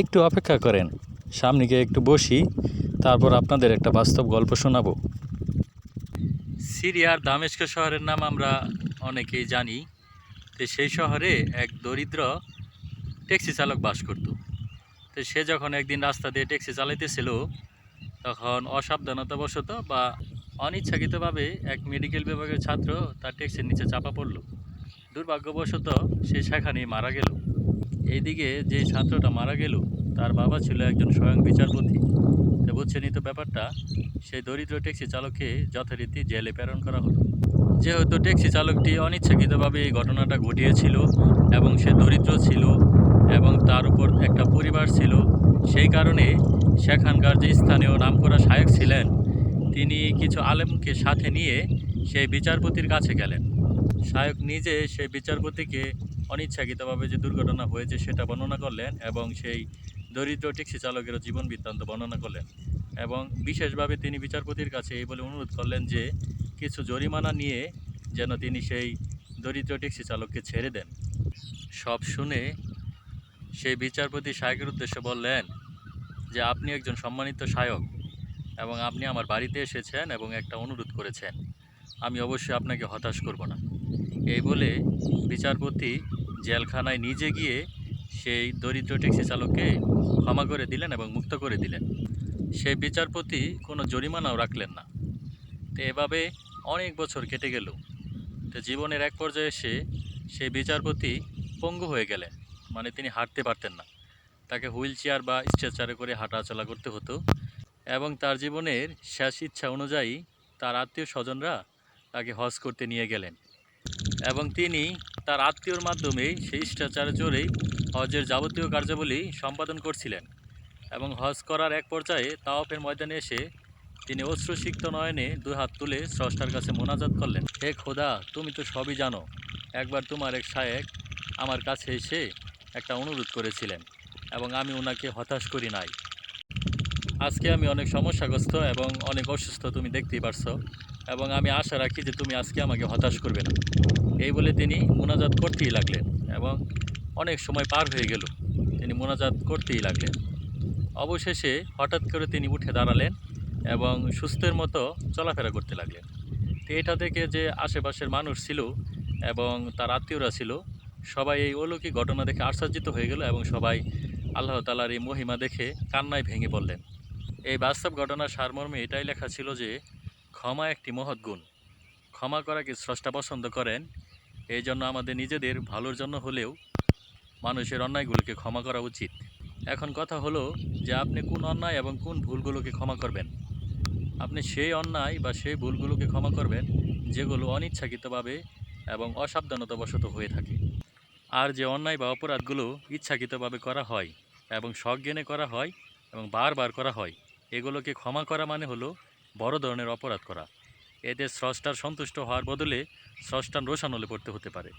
একটু অপেক্ষা করেন। সামনে গিয়ে একটু বসি, তারপর আপনাদের একটা বাস্তব গল্প শোনাবো। সিরিয়ার দামেস্ক শহরের নাম আমরা অনেকেই জানি। তো সেই শহরে এক দরিদ্র ট্যাক্সি চালক বাস করত। তো সে যখন একদিন রাস্তা দিয়ে ট্যাক্সি চালাইতেছিল, তখন অসাবধানতাবশত বা অনিচ্ছাকৃতভাবে এক মেডিকেল বিভাগের ছাত্র তার ট্যাক্সির নিচে চাপা পড়ল। দুর্ভাগ্যবশত সে সেখানেই মারা গেল। এইদিকে যে ছাত্রটা মারা গেল, তার বাবা ছিল একজন স্বয়ং বিচারপতি। তো বুঝছেনই তো ব্যাপারটা, সেই দরিদ্র ট্যাক্সি চালককে যথারীতি জেলে প্রেরণ করা হলো। যেহেতু ট্যাক্সি চালকটি অনিচ্ছাকৃতভাবে এই ঘটনাটা ঘটিয়েছিল এবং সে দরিদ্র ছিল এবং তার উপর একটা পরিবার ছিল, সেই কারণে সেখানকার যে স্থানীয় নামকরা শায়ক ছিলেন, তিনি কিছু আলেমকে সাথে নিয়ে সেই বিচারপতির কাছে গেলেন। শায়ক নিজে সেই বিচারপতিকে অনিচ্ছাকৃতভাবে যে দুর্ঘটনা হয়েছে সেটা বর্ণনা করলেন এবং সেই দরিদ্র ট্যাক্সি চালকেরও জীবন বৃত্তান্ত বর্ণনা করলেন। এবং বিশেষভাবে তিনি বিচারপতির কাছে এই বলে অনুরোধ করলেন যে, কিছু জরিমানা নিয়ে যেন তিনি সেই দরিদ্র ট্যাক্সি চালককে ছেড়ে দেন। সব শুনে সেই বিচারপতি শায়কের উদ্দেশ্যে বললেন যে, আপনি একজন সম্মানিত শায়ক এবং আপনি আমার বাড়িতে এসেছেন এবং একটা অনুরোধ করেছেন। আমি অবশ্যই আপনাকে হতাশ করব না। এই বলে বিচারপতি জেলখানায় নিজে গিয়ে সেই দরিদ্র ট্যাক্সি চালককে ক্ষমা করে দিলেন এবং মুক্ত করে দিলেন। সেই বিচারপতি কোনো জরিমানাও রাখলেন না। তো এভাবে অনেক বছর কেটে গেল। তো জীবনের এক পর্যায়ে এসে সেই বিচারপতি পঙ্গু হয়ে গেলেন। মানে তিনি হাঁটতে পারতেন না। তাকে হুইল চেয়ার বা স্ট্রেচারে করে হাঁটাচলা করতে হতো এবং তার জীবনের শেষ ইচ্ছা অনুযায়ী তার আত্মীয় স্বজনরা তাকে হজ করতে নিয়ে গেলেন। এবং তিনি তার আত্মীয়র মাধ্যমেই সেই চড়েই হজের যাবতীয় কার্যাবলী সম্পাদন করছিলেন এবং হজ করার এক পর্যায়ে তাওয়াফের ময়দানে এসে তিনি অশ্রুসিক্ত নয়নে দুই হাত তুলে স্রষ্টার কাছে মোনাজাত করলেন, হে খোদা, তুমি তো সবই জানো। একবার তোমার এক শায়েক আমার কাছে এসে একটা অনুরোধ করেছিলেন এবং আমি ওনাকে হতাশ করি নাই। আজকে আমি অনেক সমস্যাগ্রস্ত এবং অনেক অসুস্থ, তুমি দেখতেই পারছ। এবং আমি আশা রাখি যে তুমি আজকে আমাকে হতাশ করবে না। এই বলে তিনি মোনাজাত করতেই লাগলেন এবং অনেক সময় পার হয়ে গেল। তিনি মোনাজাত করতেই লাগলেন। অবশেষে হঠাৎ করে তিনি উঠে দাঁড়ালেন এবং সুস্থের মতো চলাফেরা করতে লাগলেন। তো এটা থেকে যে আশেপাশের মানুষ ছিল এবং তার আত্মীয়রা ছিল, সবাই এই অলৌকিক ঘটনা দেখে আশ্চর্যিত হয়ে গেল এবং সবাই আল্লাহ তালার এই মহিমা দেখে কান্নায় ভেঙে পড়লেন। এই বাস্তব ঘটনার সারমর্মে এটাই লেখা ছিল যে ক্ষমা একটি মহৎ গুণ। ক্ষমা করাকে স্রষ্টা পছন্দ করেন, এই জন্য আমাদের নিজেদের ভালোর জন্য হলেও মানুষের অন্যায়গুলোকে ক্ষমা করা উচিত। এখন কথা হলো যে আপনি কোন অন্যায় এবং কোন ভুলগুলোকে ক্ষমা করবেন। আপনি সেই অন্যায় বা সেই ভুলগুলোকে ক্ষমা করবেন, যেগুলো অনিচ্ছাকৃতভাবে এবং অসাবধানতাবশত হয়ে থাকে। আর যে অন্যায় বা অপরাধগুলো ইচ্ছাকৃতভাবে করা হয় এবং সজ্ঞানে করা হয় এবং বারবার করা হয়, এগুলোকে ক্ষমা করা মানে হলো বড় ধরনের অপরাধ করা। এতে স্রষ্টার সন্তুষ্ট হওয়ার বদলে স্রষ্টার রোষানলে পড়তে হতে পারে।